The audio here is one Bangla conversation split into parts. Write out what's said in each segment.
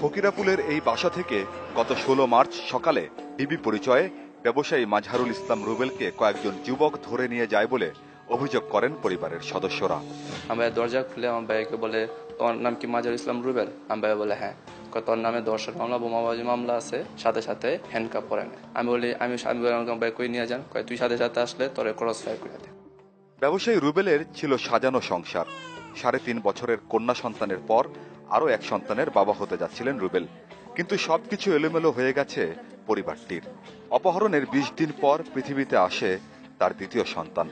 ফকিরাপুলের এই বাসা থেকে গত ষোলো মার্চ সকালে ডিবি পরিচয়ে ব্যবসায়ী মাজহারুল ইসলাম রুবেলকে কয়েকজন যুবক ধরে নিয়ে যায় বলে অভিযোগ করেন পরিবারের সদস্যরা। আমার দরজা খুলে আমার ভাইকে বলে তোমার নাম কি মাজার ইসলাম রুবেল? আমার ভাই বলে হ্যাঁ। তোর নামে দর্শক মামলা বোমাবাজি মামলা আছে সাথে সাথে হ্যান্ডকাপ পরে আমি বলি আমি আমি ভাই কই নিয়ে যান? কয় তুই সাথে সাথে আসলে তোর ক্রস ফায়ার করে দে। ব্যবসায়ী রুবেলের ছিল সাজানো সংসার। সাড়ে তিন বছরের কন্যা সন্তানের পর আরও এক সন্তানের বাবা হতে যাচ্ছিলেন রুবেল। কিন্তু সবকিছু এলোমেলো হয়ে গেছে পরিবারটির। অপহরণের বিশ দিন পর পৃথিবীতে আসে তার দ্বিতীয় সন্তান।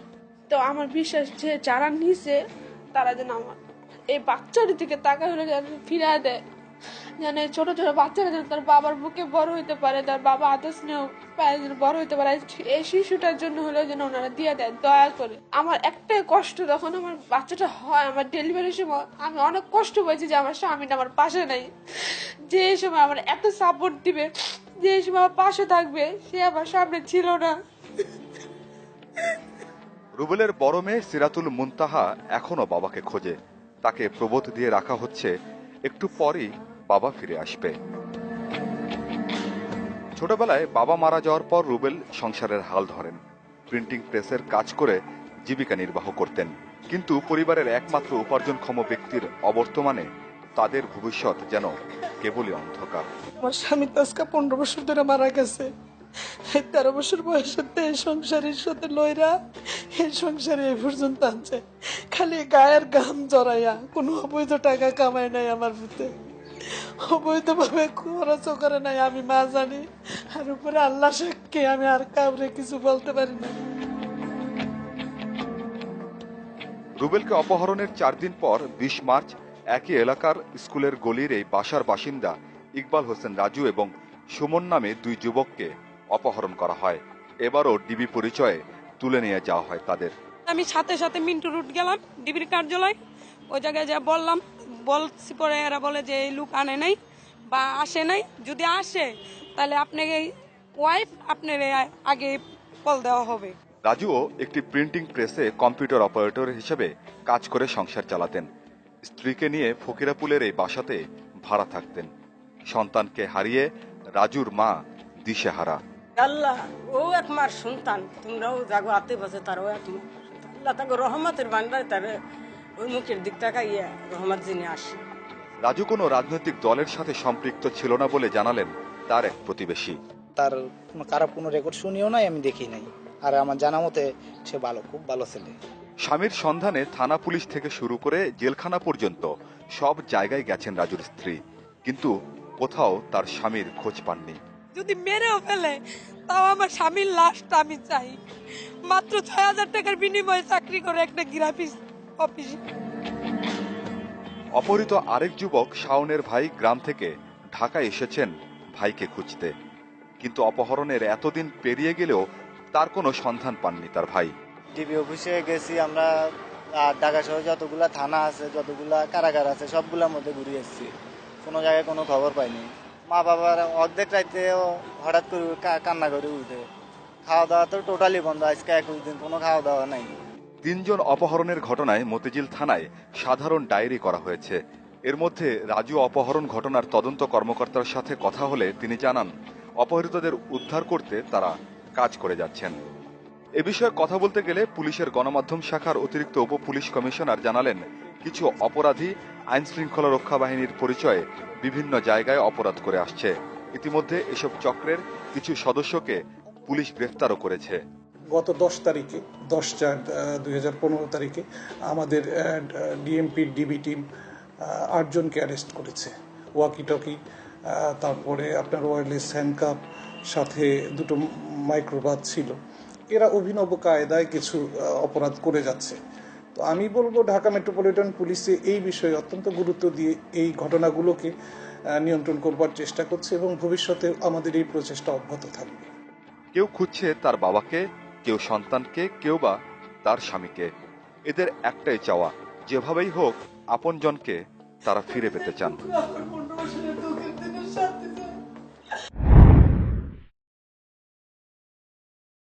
তো আমার বিশ্বাস যে যারা নিছে, তারা যেন আমার এই বাচ্চার দিকে তাকা হলে ফিরা দেয় যেন এই ছোট ছোট বাচ্চারা যেন তার বাবার বুকে বড় হইতে পারে, তার বাবা আদর স্নেহ পায়ে যেন বড় হইতে পারে। এই শিশুটার জন্য হলেও যেন ওনারা দিয়ে দেয় দয়া করে। আমার একটাই কষ্ট যখন আমার বাচ্চাটা হয়, আমার ডেলিভারির সময় আমি অনেক কষ্ট পেয়েছি যে আমার স্বামীটা আমার পাশে নাই। যে সময় আমার এত সাপোর্ট দিবে, যে সময় আমার পাশে থাকবে, সে আমার সামনে ছিল না। রুবেলের বড় মেয়ে সিরাতুল মুনতাহা এখনও বাবাকে খোঁজে। তাকে প্রবোধ দিয়ে রাখা হচ্ছে, একটু পরই বাবা ফিরে আসবে। ছোটবেলায় বাবা মারা যাওয়ার পর রুবেল সংসারের হাল ধরেন। প্রিন্টিং প্রেসের কাজ করে জীবিকা নির্বাহ করতেন। কিন্তু পরিবারের একমাত্র উপার্জনক্ষম ব্যক্তির অবর্তমানে তাদের ভবিষ্যৎ যেন কেবলই অন্ধকার। আমার স্বামী তো আজকে পনেরো বছর ধরে মারা গেছে। তেরো বছর বয়সেতে সংসারের সাথে লইরা এই সংসারে এই পর্যন্ত আনছে। খালি গায়ের গাম জড়াইয়া কোনো অবৈধ টাকা কামায় নাই আমার ভিতরে। অবৈধ ভাবে খরচও করে নাই আমি মা জানি। আর উপরে আল্লাহ সাক্ষী আমি আর কাউরে কিছু বলতে পারি না। রুবেলকে অপহরণের চার দিন পর বিশ মার্চ একই এলাকার স্কুলের গলির এই বাসার বাসিন্দা ইকবাল হোসেন রাজু এবং সুমন নামে দুই যুবককে অপহরণ করা হয়। এবারও ডিবি পরিচয়ে তুলে নিয়ে যাওয়া হয় তাদের। আমি সাথে সাথে মিন্টু রুট গেলাম ডিবির কার্যালয়। ওই জায়গায় যা বললাম বলছি পরে এরা বলে যে এই লোক আনে নাই বা আসে নাই। যদি আসে তাহলে আপনাকে ওয়াইফ আপনার আগে কল দেওয়া হবে। রাজুও একটি প্রিন্টিং প্রেসে কম্পিউটার অপারেটর হিসেবে কাজ করে সংসার চালাতেন। স্ত্রীকে নিয়ে ফকিরাপুলের এই বাসাতে ভাড়া থাকতেন। সন্তানকে হারিয়ে রাজুর মা দিশেহারা। আল্লাহ ও এক মার সন্তান। তোমরাও জাগো আতে বসে তারও এক মার আল্লাহ তাকে রহমতের বান্দার তার ওই মুখের দিক তাকাইয়া রহমত যিনি আসে রাজু কোনো রাজনৈতিক দলের সাথে সম্পৃক্ত ছিল না বলে জানালেন তার এক প্রতিবেশী। তার কোনো খারাপ কোনো রেকর্ড শুনিও নাই আমি দেখি নাই। আর আমার জানা মতে সে ভালো খুব ভালো ছেলে। স্বামীর সন্ধানে থানা পুলিশ থেকে শুরু করে জেলখানা পর্যন্ত সব জায়গায় গেছেন রাজুর স্ত্রী। কিন্তু কোথাও তার স্বামীর খোঁজ পাননি। যদি মেরেও ফেলে তাও আমার স্বামীর লাশটা আমি চাই। মাত্র ছয় হাজার টাকার বিনিময়ে চাকরি করে একটা গ্রাফিক্স অফিসে। অপহৃত আরেক যুবক শাওনের ভাই গ্রাম থেকে ঢাকায় এসেছেন ভাইকে খুঁজতে। কিন্তু অপহরণের এতদিন পেরিয়ে গেলেও তার কোনো সন্ধান পাননি তার ভাই। ডিবি অফিসে গেছি আমরা ঢাকা শহরে যতগুলা থানা আছে যতগুলা কারাগার আছে সবগুলোর মধ্যে ঘুরে এসেছি। কোনো জায়গায় কোনো খবর পাইনি। মা বাবার অর্ধেক রাইতে হঠাৎ করে কান্না করে উঠে। খাওয়া দাওয়া তো টোটালি বন্ধ আজকে একুশ দিন কোনো খাওয়া দাওয়া নাই। তিনজন অপহরণের ঘটনায় মতিঝিল থানায় সাধারণ ডায়েরি করা হয়েছে। এর মধ্যে রাজু অপহরণ ঘটনার তদন্ত কর্মকর্তার সাথে কথা হলে তিনি জানান, অপহৃতদের উদ্ধার করতে তারা কাজ করে যাচ্ছেন। এ বিষয়ে কথা বলতে গেলে পুলিশের গণমাধ্যম শাখার অতিরিক্ত উপ পুলিশ কমিশনার জানালেন, কিছু অপরাধী আইন শৃঙ্খলা রক্ষা বাহিনীর পরিচয়ে বিভিন্ন জায়গায় অপরাধ করে আসছে। ইতিমধ্যে এসব চক্রের কিছু সদস্যকে পুলিশ গ্রেফতারও করেছে। গত দশ তারিখে, দশ চার দুই তারিখে আমাদের ডিএমপির ডিবি টিম আটজনকে অ্যারেস্ট করেছে। ওয়াকি টকি তারপরে আপনার ওয়ারলেস হ্যান্ডকাপ সাথে দুটো মাইক্রোবাস ছিল। এরা অভিনব কায়দায় কিছু অপরাধ করে যাচ্ছে। তো আমি বলব, ঢাকা মেট্রোপলিটন পুলিশে এই বিষয়ে অত্যন্ত গুরুত্ব দিয়ে এই ঘটনাগুলোকে নিয়ন্ত্রণ করবার চেষ্টা করছে এবং ভবিষ্যতে আমাদের এই প্রচেষ্টা অব্যাহত থাকবে। কেউ খুঁজছে তার বাবাকে কেউ সন্তানকে, কেউ বা তার স্বামীকে। এদের একটাই চাওয়া, যেভাবেই হোক আপনজনকে তারা ফিরে পেতে চান।